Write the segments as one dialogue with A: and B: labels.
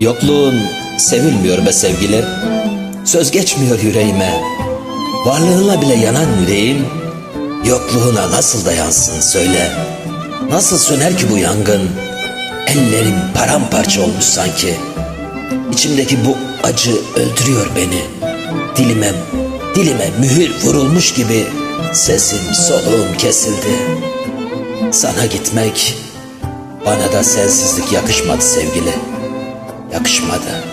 A: Yokluğun sevilmiyor be sevgili. Söz geçmiyor yüreğime. Varlığına bile yanan yüreğim yokluğuna nasıl dayansın söyle. Nasıl söner ki bu yangın? Ellerim paramparça olmuş sanki. İçimdeki bu acı öldürüyor beni. Dilime, dilime mühür vurulmuş gibi sesim soluğum kesildi. Sana gitmek bana da sensizlik yakışmadı sevgili. Yakışmadı.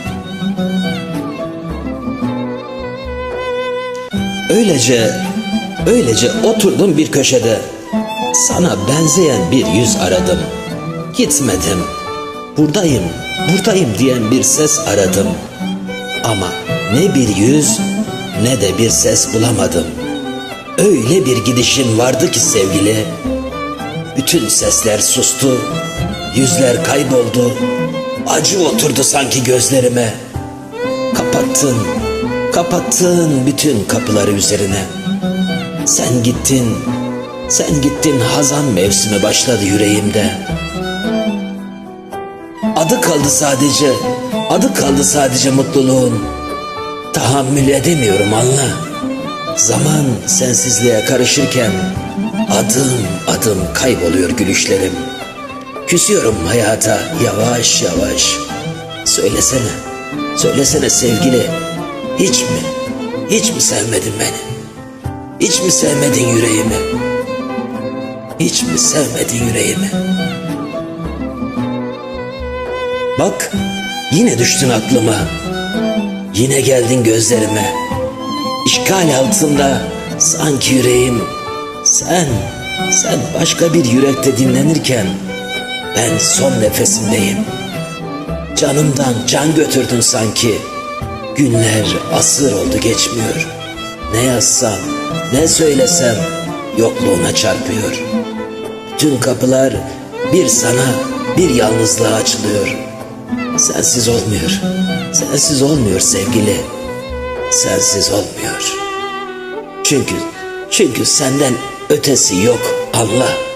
A: Öylece, öylece oturdum bir köşede. Sana benzeyen bir yüz aradım. Gitmedim. Buradayım, buradayım diyen bir ses aradım. Ama ne bir yüz ne de bir ses bulamadım. Öyle bir gidişin vardı ki sevgili. Bütün sesler sustu, yüzler kayboldu. Acı oturdu sanki gözlerime. Kapattın, kapattın bütün kapıları üzerine. Sen gittin, sen gittin hazan mevsimi başladı yüreğimde. Adı kaldı sadece, adı kaldı sadece mutluluğun. Tahammül edemiyorum anla. Zaman sensizliğe karışırken adım adım kayboluyor gülüşlerim. Küsüyorum hayata yavaş yavaş. Söylesene, söylesene sevgili. Hiç mi, hiç mi sevmedin beni? Hiç mi sevmedin yüreğimi? Hiç mi sevmedin yüreğimi? Bak, yine düştün aklıma. Yine geldin gözlerime. İşgal altında sanki yüreğim. Sen, sen başka bir yürekte dinlenirken ben son nefesimdeyim. Canımdan can götürdün sanki. Günler asır oldu geçmiyor. Ne yazsam, ne söylesem yokluğuna çarpıyor. Tüm kapılar bir sana, bir yalnızlığa açılıyor. Sensiz olmuyor. Sensiz olmuyor sevgili. Sensiz olmuyor. Çünkü çünkü senden ötesi yok anla.